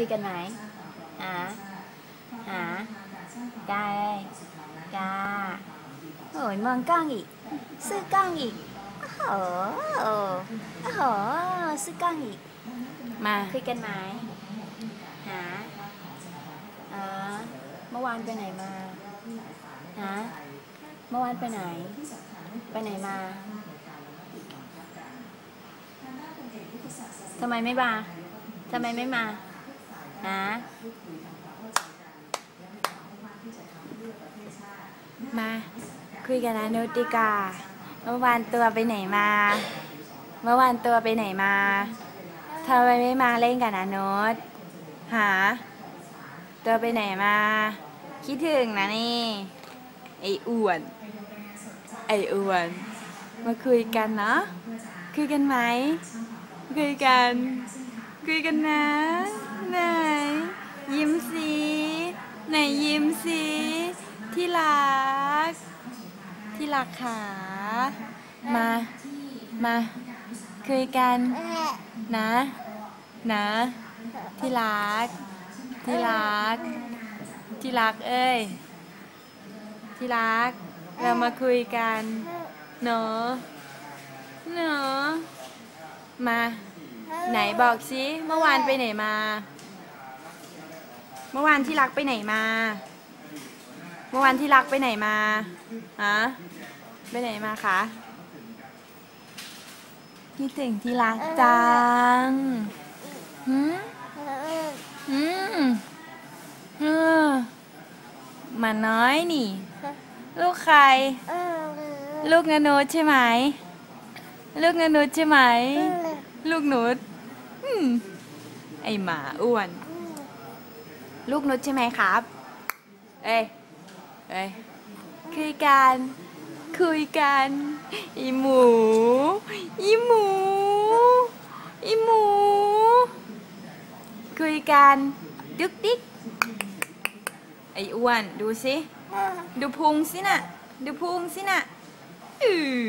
คุยกันไหมหาหากาเอ้ยกาโอ้ยมองกล้องอีก ซื้อกล้องอีกโอ้โหโอ้โหซื้อกล้องอีก มาคุยกันไหมหาอ่าเมื่อวานไปไหนมาหาเมื่อวานไปไหน ไปไหนมาทำไมไม่มาทำไมไม่มา หามาคุยกันนะนุชดีกา เมื่อวานตัวไปไหนมา เมื่อวานตัวไปไหนมาทำไมไม่มาเล่นกันนะนุชหา ตัวไปไหนมา คิดถึงนะนี่ไอ้อ้วน ไอ้อ้วน มาคุยกันเนาะคุยกันไหมคุยกัน คุยกันนะไหน ยิ้มสิไหนยิ้มสิที่รัก ที่รักขา มา มาคุยกันนะ นะ ที่รัก ที่รัก ที่รักเอ้ย ที่รัก เรามาคุยกันเนาะเนาะมา ไหนบอกสิเมื่อวานไปไหนมา เมื่อวานที่รักไปไหนมา เมื่อวานที่รักไปไหนมาฮะไปไหนมาคะคิดถึงที่รักจังหืมหืมเออมาน้อยนี่ ลูกใคร ลูกเงนนุชใช่ไหม ลูกเงนนุชใช่ไหม ลูกนุชอืมไอหมาอ้วน ลูกนุชใช่ไหมครับ เอ้ย เอ้ย คุยกัน คุยกัน อีหมู อีหมู อีหมู คุยกัน ดึกดิ๊กไออ้วน ดูสิ ดูพุงสิน่ะ ดูพุงสิน่ะอือ